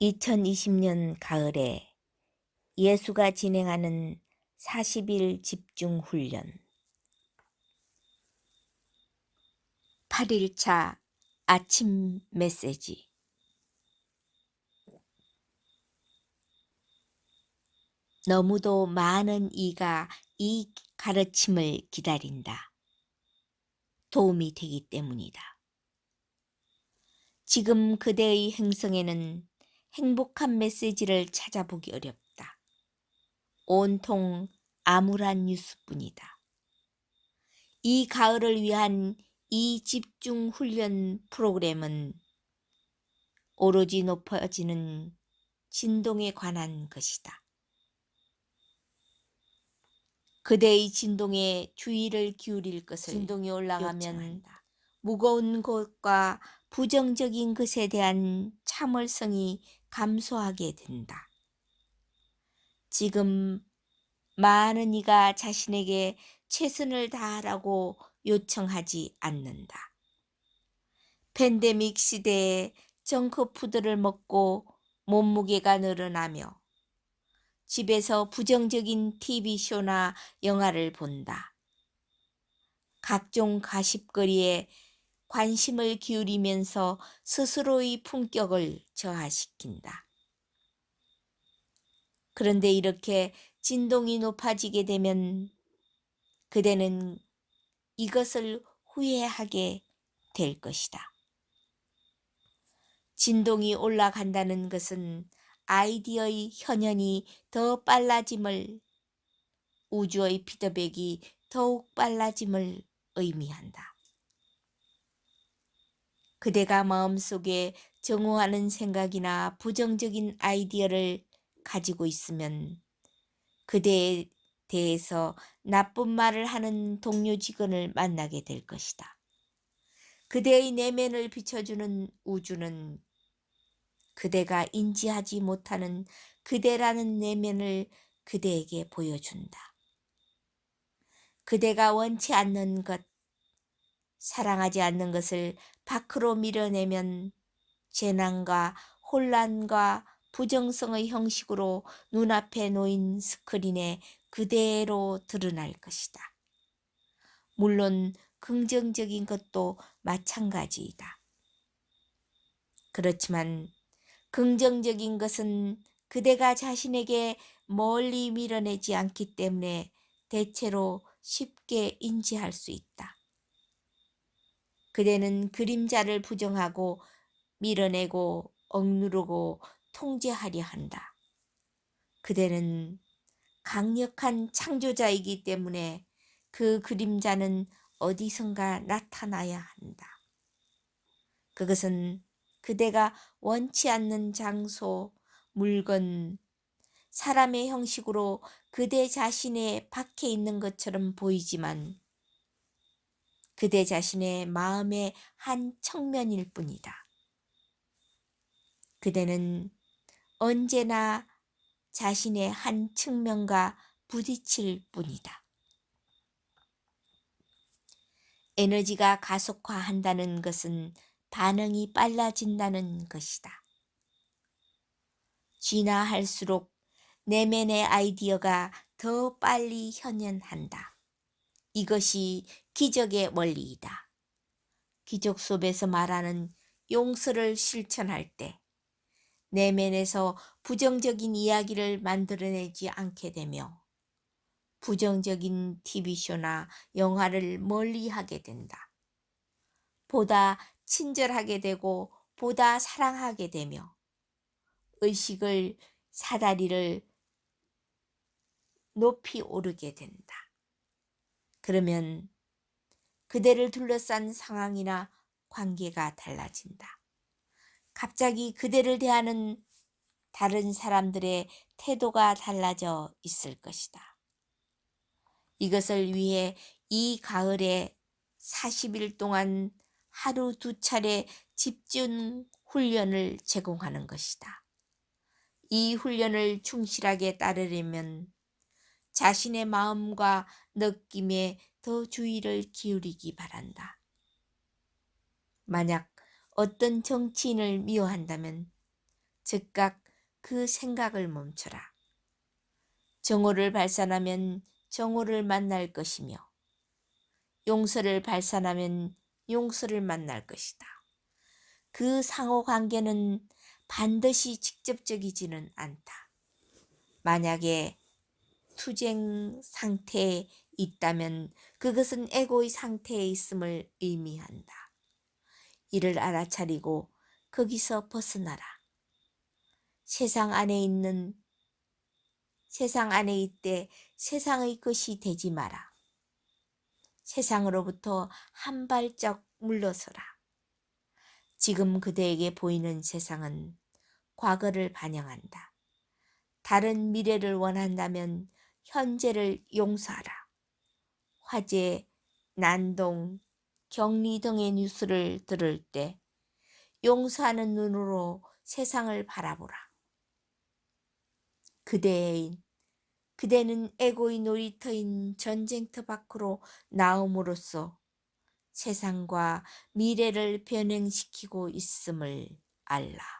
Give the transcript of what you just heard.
2020년 가을에 예수가 진행하는 40일 집중 훈련 8일차 아침 메시지 너무도 많은 이가 이 가르침을 기다린다. 도움이 되기 때문이다. 지금 그대의 행성에는 행복한 메시지를 찾아보기 어렵다. 온통 암울한 뉴스뿐이다. 이 가을을 위한 이 집중 훈련 프로그램은 오로지 높아지는 진동에 관한 것이다. 그대의 진동에 주의를 기울일 것을 진동이 올라가면 요청한다. 무거운 것과 부정적인 것에 대한 참을성이 감소하게 된다. 지금 많은 이가 자신에게 최선을 다하라고 요청하지 않는다. 팬데믹 시대에 정크푸드를 먹고 몸무게가 늘어나며 집에서 부정적인 TV쇼나 영화를 본다. 각종 가십거리에 관심을 기울이면서 스스로의 품격을 저하시킨다. 그런데 이렇게 진동이 높아지게 되면 그대는 이것을 후회하게 될 것이다. 진동이 올라간다는 것은 아이디어의 현현이 더 빨라짐을, 우주의 피드백이 더욱 빨라짐을 의미한다. 그대가 마음속에 정오하는 생각이나 부정적인 아이디어를 가지고 있으면 그대에 대해서 나쁜 말을 하는 동료 직원을 만나게 될 것이다. 그대의 내면을 비춰주는 우주는 그대가 인지하지 못하는 그대라는 내면을 그대에게 보여준다. 그대가 원치 않는 것, 사랑하지 않는 것을 밖으로 밀어내면 재난과 혼란과 부정성의 형식으로 눈앞에 놓인 스크린에 그대로 드러날 것이다. 물론 긍정적인 것도 마찬가지이다. 그렇지만 긍정적인 것은 그대가 자신에게 멀리 밀어내지 않기 때문에 대체로 쉽게 인지할 수 있다. 그대는 그림자를 부정하고 밀어내고 억누르고 통제하려 한다. 그대는 강력한 창조자이기 때문에 그 그림자는 어디선가 나타나야 한다. 그것은 그대가 원치 않는 장소, 물건, 사람의 형식으로 그대 자신의 밖에 있는 것처럼 보이지만 그대 자신의 마음의 한 측면일 뿐이다. 그대는 언제나 자신의 한 측면과 부딪힐 뿐이다. 에너지가 가속화한다는 것은 반응이 빨라진다는 것이다. 진화할수록 내면의 아이디어가 더 빨리 현현한다. 이것이 기적의 원리이다. 기적 속에서 말하는 용서를 실천할 때 내면에서 부정적인 이야기를 만들어내지 않게 되며 부정적인 TV쇼나 영화를 멀리 하게 된다. 보다 친절하게 되고 보다 사랑하게 되며 의식을 사다리를 높이 오르게 된다. 그러면 그대를 둘러싼 상황이나 관계가 달라진다. 갑자기 그대를 대하는 다른 사람들의 태도가 달라져 있을 것이다. 이것을 위해 이 가을에 40일 동안 하루 두 차례 집중 훈련을 제공하는 것이다. 이 훈련을 충실하게 따르려면 자신의 마음과 느낌에 더 주의를 기울이기 바란다. 만약 어떤 정치인을 미워한다면 즉각 그 생각을 멈춰라. 정오를 발산하면 정오를 만날 것이며 용서를 발산하면 용서를 만날 것이다. 그 상호 관계는 반드시 직접적이지는 않다. 만약에 투쟁 상태에 있다면 그것은 에고의 상태에 있음을 의미한다. 이를 알아차리고 거기서 벗어나라. 세상 안에 있는 세상 안에 있되 세상의 것이 되지 마라. 세상으로부터 한 발짝 물러서라. 지금 그대에게 보이는 세상은 과거를 반영한다. 다른 미래를 원한다면 현재를 용서하라. 화재, 난동, 격리 등의 뉴스를 들을 때 용서하는 눈으로 세상을 바라보라. 그대인, 그대는 에고의 놀이터인 전쟁터 밖으로 나옴으로써 세상과 미래를 변형시키고 있음을 알라.